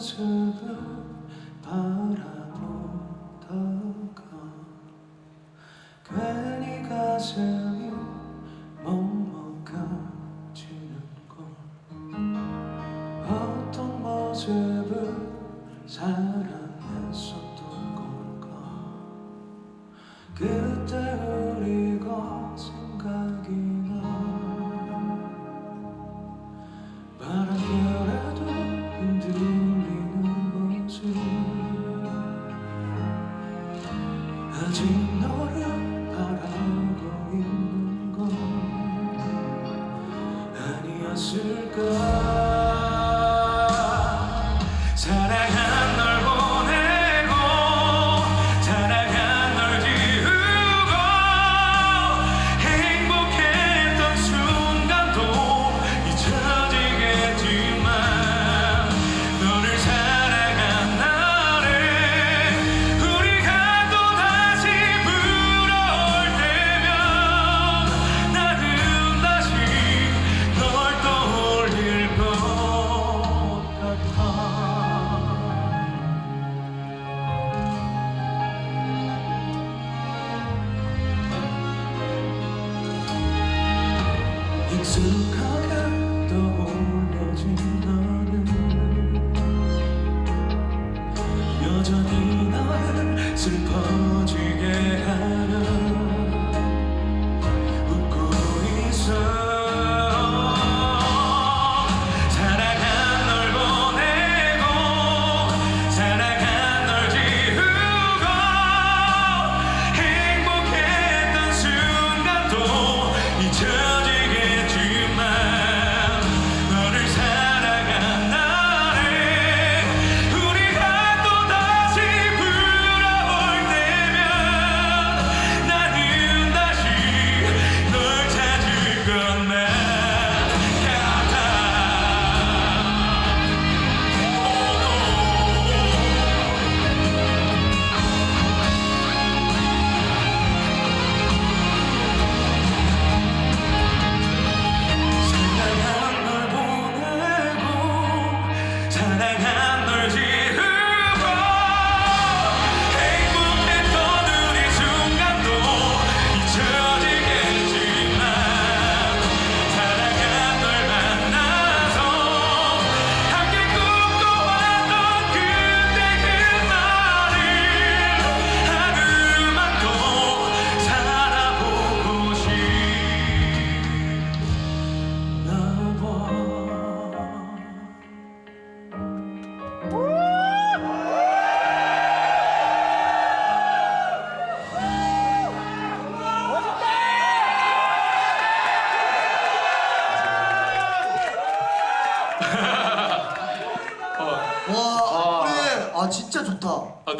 모습을 바라보다가 괜히 가슴이 먹먹해지는 걸 어떤 모습을 사랑했었던 걸까 그때 오직 너를 바라고 있는 건 아니었을까? 사랑한 널 to come. and 아 진짜 좋다. 아 노래